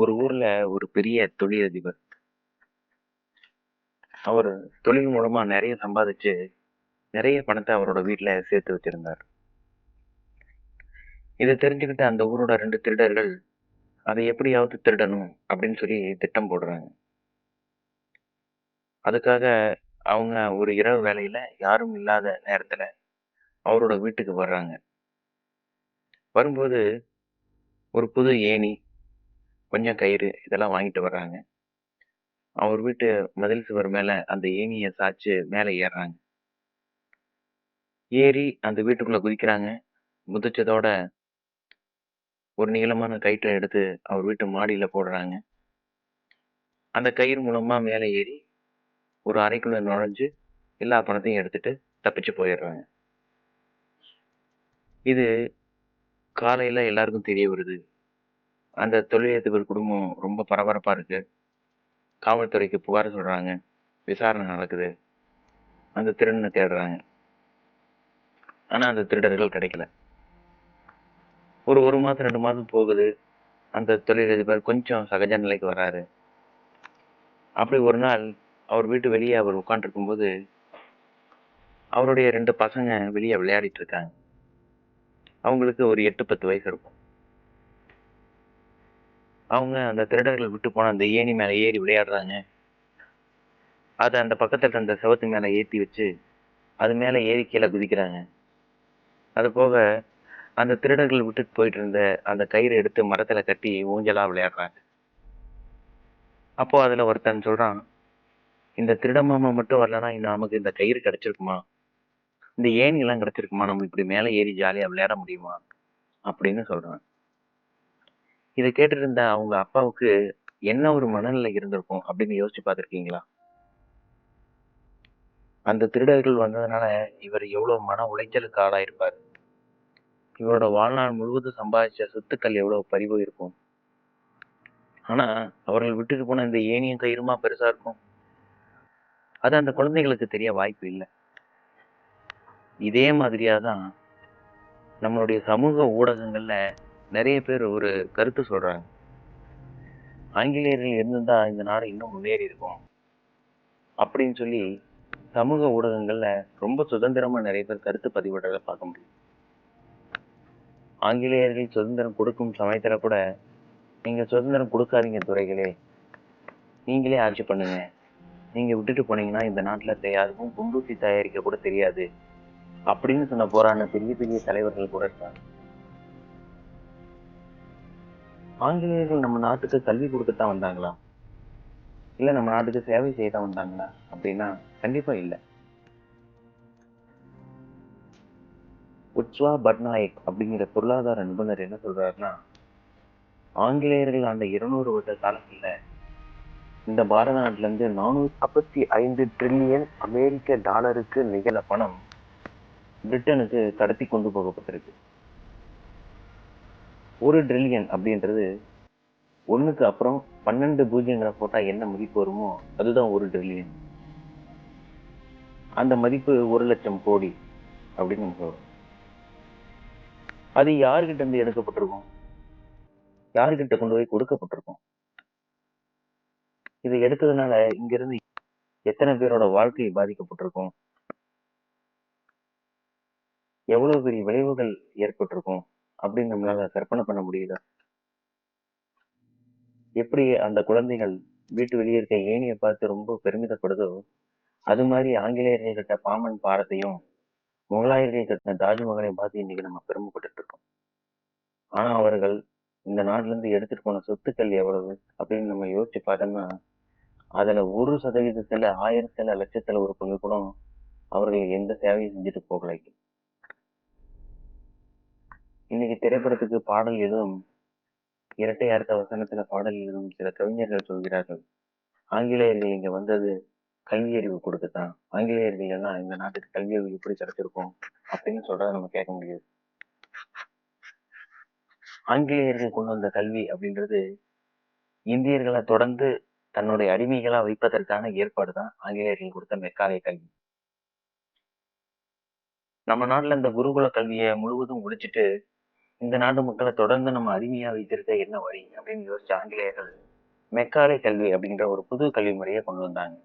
ஒரு ஊர்ல ஒரு பெரிய தொழிலதிபர். அவர் தொழில் மூலமா நிறைய சம்பாதிச்சு, நிறைய பணத்தை அவரோட வீட்டுல சேர்த்து வச்சிருந்தார். இதை தெரிஞ்சுக்கிட்ட அந்த ஊரோட ரெண்டு திருடர்கள், அதை எப்படியாவது திருடணும் அப்படின்னு சொல்லி திட்டம் போடுறாங்க. அதுக்காக அவங்க ஒரு இரவு வேலையில யாரும் இல்லாத நேரத்துல அவரோட வீட்டுக்கு வர்றாங்க. வரும்போது ஒரு புது ஏணி, கொஞ்சம் கயிறு இதெல்லாம் வாங்கிட்டு வர்றாங்க. அவர் வீட்டு மதில் சுவர் மேல அந்த ஏணிய சாய்ச்சு மேலே ஏறுறாங்க. ஏறி அந்த வீட்டுக்குள்ள குதிக்கிறாங்க. குதிச்சதோட ஒரு நீளமான கயிற்றை எடுத்து அவர் வீட்டு மாடியில போடுறாங்க. அந்த கயிறு மூலமா மேலே ஏறி, ஒரு அறைக்குள்ள நுழைஞ்சு, எல்லா பணத்தையும் எடுத்துட்டு தப்பிச்சு போயிடுறாங்க இது காலையில எல்லாருக்கும் தெரிய வருது. அந்த தொழிலதிபர் குடும்பம் ரொம்ப பரபரப்பாக இருக்கு. காவல்துறைக்கு புகார் சொல்கிறாங்க விசாரணை நடக்குது. அந்த திருடனை தேடுறாங்க. ஆனால் அந்த திருடர்கள் கிடைக்கல. ஒரு ஒரு மாதம் ரெண்டு மாதம் போகுது. அந்த தொழிலதிபர் கொஞ்சம் சகஜ நிலைக்கு வராரு அப்படி ஒரு நாள் அவர் வீட்டு வெளியே அவர் உட்கார்ந்திருக்கும்போது, அவருடைய ரெண்டு பசங்க வெளியே விளையாடிட்டு இருக்காங்க. அவங்களுக்கு ஒரு 8, 10 வயசு இருக்கும். அவங்க அந்த திருடர்கள் விட்டு போன அந்த ஏணி மேலே ஏறி விளையாடுறாங்க. அதை அந்த பக்கத்தில் இருந்த செவுத்து மேலே ஏற்றி வச்சு, அது மேலே ஏறி கீழே குதிக்கிறாங்க. அது போக அந்த திருடர்கள் விட்டுட்டு போயிட்டு இருந்த அந்த கயிறு எடுத்து மரத்தில் கட்டி ஊஞ்சலாக விளையாடுறாங்க. அப்போ அதில் ஒருத்தன் சொல்கிறான் "இந்த திருடமாமா மட்டும் வரலன்னா நமக்கு இந்த கயிறு கிடச்சிருக்குமா இந்த ஏணிலாம் கிடச்சிருக்குமா நம்ம இப்படி மேலே ஏறி ஜாலியாக விளையாட முடியுமா?" அப்படின்னு சொல்கிறான் இத கேட்டுட்டு இருந்த அவங்க அப்பாவுக்கு என்ன ஒரு மனநிலை இருந்திருக்கும் அப்படின்னு யோசிச்சு பார்த்துருக்கீங்களா அந்த திருடர்கள் வந்ததுனால இவர் எவ்வளவு மன உளைச்சலுக்கு ஆளாயிருப்பார் இவரோட வாழ்நாள் முழுவதும் சம்பாதிச்ச சொத்துக்கள் எவ்வளவு பறிபோயிருக்கும். ஆனா, அவர்கள் விட்டுட்டு போன இந்த ஏனியும் கயிறுமா பெருசா இருக்கும்? அது அந்த குழந்தைகளுக்கு தெரிய வாய்ப்பு இல்ல. இதே மாதிரியா தான் நம்மளுடைய சமூக ஊடகங்கள்ல நிறைய பேர் ஒரு கருத்து சொல்றாங்க. ஆங்கிலேயர்கள் இருந்திருந்தா இந்த நாடு இன்னும் முன்னேறி இருக்கும். அப்படின்னு சொல்லி சமூக ஊடகங்கள்ல ரொம்ப சுதந்திரமா நிறைய பேர் கருத்து பதிவிடுறதை பார்க்க முடியும். ஆங்கிலேயர்கள் சுதந்திரம் கொடுக்கும் சமயத்துல கூட, "நீங்க சுதந்திரம் கொடுக்காதீங்க துறைகளே நீங்களே ஆட்சி பண்ணுங்க. நீங்க விட்டுட்டு போனீங்கன்னா இந்த நாட்டுல யாருக்கும் குண்டூசி தயாரிக்க கூட தெரியாது." அப்படின்னு சொன்ன போராடின பெரிய பெரிய தலைவர்கள் கூட இருக்காங்க. ஆங்கிலேயர்கள் நம்ம நாட்டுக்கு கல்வி கொடுக்கத்தான் வந்தாங்களா? இல்லை நம்ம நாட்டுக்கு சேவை செய்ய தான் வந்தாங்களா? அப்படின்னா கண்டிப்பா இல்லை உட்ஸ்வா பட்நாயக் அப்படிங்கிற பொருளாதார நிபுணர் என்ன சொல்றாருன்னா, ஆங்கிலேயர்கள் ஆண்ட 200 வருட காலத்துல இந்த பாரத நாட்டுல இருந்து 455 டிரில்லியன் அமெரிக்க டாலருக்கு நிகழ பணம் பிரிட்டனுக்கு கடத்தி கொண்டு போகப்பட்டிருக்கு. ஒரு ட்ரில்லியன் அப்படின்றது ஒன்றுக்கு அப்புறம் பன்னெண்டு பூஜ்ஜியங்களை போட்டா என்ன மதிப்பு வருமோ அதுதான் ஒரு ட்ரில்லியன் அந்த மதிப்பு ஒரு லட்சம் கோடி அப்படின்னு நம்ம சொல்றோம். அது யாருக்கிட்ட இருந்து எடுக்கப்பட்டிருக்கும்? யாருக்கிட்ட கொண்டு போய் கொடுக்கப்பட்டிருக்கும்? இதை எடுத்ததுனால இங்க இருந்து பேரோட வாழ்க்கை பாதிக்கப்பட்டிருக்கும்? எவ்வளவு பெரிய விளைவுகள் ஏற்பட்டிருக்கும்? அப்படின்னு நம்மளால கற்பனை பண்ண முடியுதா? எப்படி அந்த குழந்தைகள் வீட்டு வெளிய இருக்க ஏணிய பார்த்து ரொம்ப பெருமிதப்படுதோ, அது மாரி ஆங்கிலேயர்கள் கட்ட பாம்பன் பாலத்தையும், முகலாயர்கள் கட்டின தாஜ்மஹாலையும் பார்த்து இன்னைக்கு நம்ம பெருமைப்பட்டுட்டு இருக்கோம். ஆனா அவர்கள் இந்த நாட்டுல இருந்து எடுத்துட்டு போன சொத்துக்கள் எவ்வளவு அப்படின்னு நம்ம யோசிச்சு பார்த்தோம்னா, அதுல 1% 1000த்துல லட்சத்துல ஒரு பங்கு கூட அவர்கள் எந்த சேவையும் செஞ்சுட்டு போகலை. இன்னைக்கு திரைப்படத்துக்கு பாடல் எழுதும் இரட்டை அர்த்த வசனத்துல பாடல் எழுதும் சில கவிஞர்கள் சொல்கிறார்கள். ஆங்கிலேயர்கள் இங்க வந்தது கல்வி அறிவு கொடுக்கத்தான். ஆங்கிலேயர்கள் எல்லாம் இந்த நாட்டுக்கு கல்வி அறிவு எப்படி கிடைச்சிருக்கும்? அப்படின்னு சொல்றத நம்ம கேட்க முடியாது ஆங்கிலேயர்கள் கொண்டு வந்த கல்வி அப்படின்றது இந்தியர்களை தொடர்ந்து தன்னுடைய அடிமைகளா வைப்பதற்கான ஏற்பாடு தான் ஆங்கிலேயர்கள் கொடுத்த மெக்காலய கல்வி. நம்ம நாட்டுல இந்த குருகுல கல்வியை முழுவதும் ஒழிச்சிட்டு, இந்த நாட்டு மக்களை தொடர்ந்து நம்ம அடிமையா வைத்திருக்க என்ன வழி அப்படின்னு யோசிச்ச ஆங்கிலேயர்கள் மெக்காலே கல்வி அப்படின்ற ஒரு புது கல்வி முறையை கொண்டு வந்தாங்க.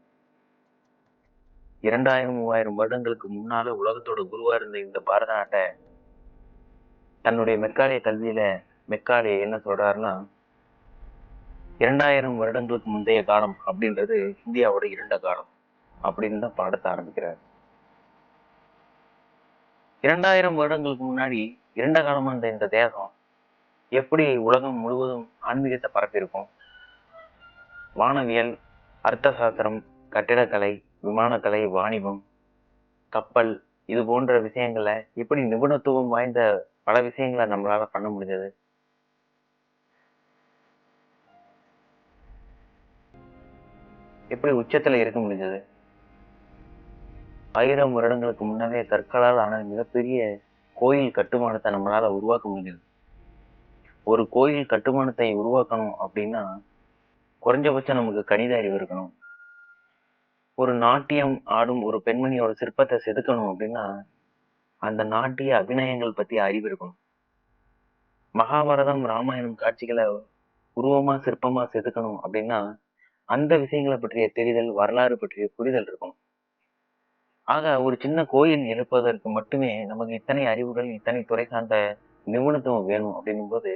இரண்டாயிரம் மூவாயிரம் வருடங்களுக்கு முன்னால உலகத்தோட குருவா இருந்த இந்த பாரத நாட்டை தன்னுடைய மெக்காலே கல்வியில மெக்காலே என்ன சொல்றாருன்னா இரண்டாயிரம் வருடங்களுக்கு முந்தைய காலம் அப்படின்றது இந்தியாவோட இருண்ட காலம் அப்படின்னு தான் பாடத்தை ஆரம்பிக்கிறார். இரண்டாயிரம் வருடங்களுக்கு முன்னாடி இருண்ட காலம் இருந்த இந்த தேகம் எப்படி உலகம் முழுவதும் ஆன்மீகத்தை பரப்பியிருக்கும்? வானவியல் அர்த்த சாஸ்திரம் கட்டிடக்கலை விமானக்கலை வாணிபம் கப்பல் இது போன்ற விஷயங்களை எப்படி நிபுணத்துவம் வாய்ந்த பல விஷயங்களை நம்மளால பண்ண முடிஞ்சது? எப்படி உச்சத்துல இருக்க முடிஞ்சது? ஆயிரம் வருடங்களுக்கு முன்னவே கற்களால் ஆன மிகப்பெரிய கோயில் கட்டுமானத்தை நம்மளால உருவாக்க முடியுது. ஒரு கோயில் கட்டுமானத்தை உருவாக்கணும் அப்படின்னா குறைஞ்சபட்சம் நமக்கு கணித அறிவு இருக்கணும். ஒரு நாட்டியம் ஆடும் ஒரு பெண்மணியோட சிற்பத்தை செதுக்கணும் அப்படின்னா அந்த நாட்டிய அபிநயங்கள் பத்தி அறிவு இருக்கணும். மகாபாரதம் ராமாயணம் காட்சிகளை உருவமா சிற்பமா செதுக்கணும் அப்படின்னா அந்த விஷயங்களை பற்றிய தெரிதல் வரலாறு பற்றிய புரிதல் இருக்கணும். ஆக ஒரு சின்ன கோயில் எழுப்பதற்கு மட்டுமே நமக்கு இத்தனை அறிவுகள் இத்தனை துறை சார்ந்த நிபுணத்துவம் வேணும் அப்படின்னும் போது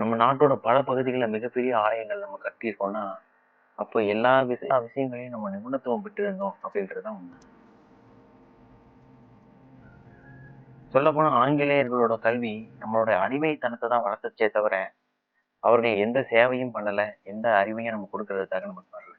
நம்ம நாட்டோட பல பகுதிகளில் மிகப்பெரிய ஆலயங்கள் நம்ம கட்டியிருக்கோம்னா அப்போ எல்லா விஷய விஷயங்களையும் நம்ம நிபுணத்துவம் பெற்றிருந்தோம் இருந்தோம் அப்படின்றதுதான் உண்மை. சொல்லப்போனா ஆங்கிலேயர்களோட கல்வி நம்மளோட அடிமைத்தனத்தை தான் வளர்த்துச்சே தவிர அவருடைய எந்த சேவையும் பண்ணல எந்த அறிவையும் நம்ம கொடுக்கறதுக்காக நம்ம பண்ணல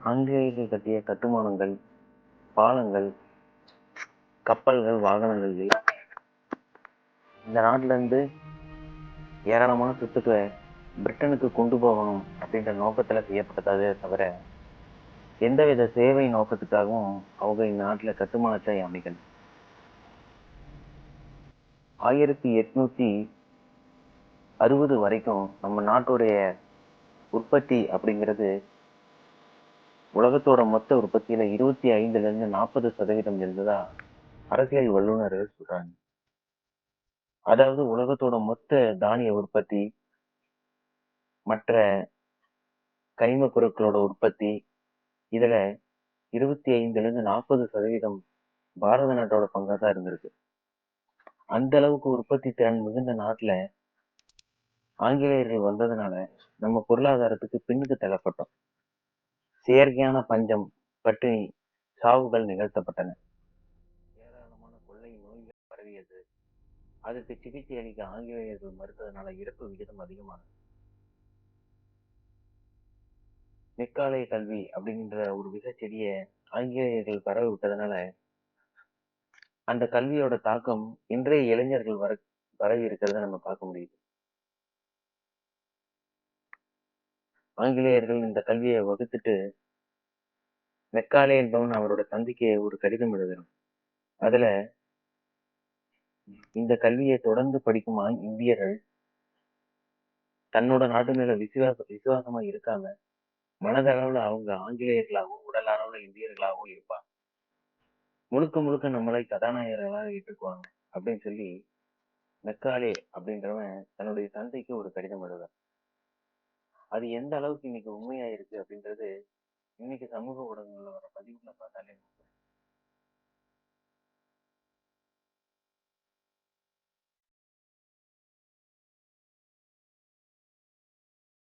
ஆங்கிலேயர்கள் கட்டிய கட்டுமானங்கள் பாலங்கள் கப்பல்கள் வாகனங்கள் இந்த நாட்டிலேருந்து ஏராளமான சொத்துக்களை பிரிட்டனுக்கு கொண்டு போகணும் அப்படின்ற நோக்கத்துல செய்யப்பட்டதே தவிர எந்தவித சேவை நோக்கத்துக்காகவும் அவங்க இந்நாட்டுல கட்டுமானத்தை அமைக்கல. ஆயிரத்தி எட்நூத்தி அறுபது வரைக்கும் நம்ம நாட்டுடைய உற்பத்தி அப்படிங்கிறது உலகத்தோட மொத்த உற்பத்தியில இருபத்தி ஐந்துல இருந்து நாற்பது சதவீதம் இருந்ததா அரசியல் வல்லுநர்கள் சொல்றாங்க. அதாவது உலகத்தோட மொத்த தானிய உற்பத்தி மற்ற கனிம பொருட்களோட உற்பத்தி இதுல இருபத்தி ஐந்துல இருந்து நாற்பது சதவீதம் பாரத நாட்டோட பங்கா தான் இருந்திருக்கு. அந்த அளவுக்கு உற்பத்தி திறன் மிகுந்த நாட்டுல ஆங்கிலேயர்கள் வந்ததுனால நம்ம பொருளாதாரத்துக்கு பின்னுக்கு தள்ளப்பட்டோம். செயற்கையான பஞ்சம் பட்டினி சாவுகள் நிகழ்த்தப்பட்டன. ஏராளமான கொள்ளை நோய்கள் பரவியது. அதுக்கு சிகிச்சை அளிக்க ஆங்கிலேயர்கள் மறுத்ததுனால இறப்பு விகிதம் அதிகமானது. நெற்காலய கல்வி அப்படின்ற ஒரு மிக விசைச்செடிய ஆங்கிலேயர்கள் பரவ விட்டதுனால அந்த கல்வியோட தாக்கம் இன்றைய இளைஞர்கள் வர பரவி இருக்கிறத நம்ம பார்க்க முடியுது. ஆங்கிலேயர்கள் இந்த கல்வியை வகுத்துட்டு மெக்காலே என்பவன் அவரோட தந்தைக்கு ஒரு கடிதம் எழுதுறான். அதுல இந்த கல்வியை தொடர்ந்து படிக்கும் இந்தியர்கள் தன்னோட நாட்டு மேல விசுவாச விசுவாசமா இருக்காங்க. மனதளவுல அவங்க ஆங்கிலேயர்களாகவும் உடல் அளவுல இந்தியர்களாகவும் இருப்பாங்க. முழுக்க முழுக்க நம்மளை கதாநாயகர்களாக ஏற்றுக்குவாங்க அப்படின்னு சொல்லி மெக்காலே அப்படின்றவன் தன்னுடைய தந்தைக்கு ஒரு கடிதம் எழுதுறான். அது எந்த அளவுக்கு இன்னைக்கு உண்மையா இருக்கு அப்படின்றது இன்னைக்கு சமூக ஊடகங்கள்ல வர பதிவுகளை பார்த்தாலே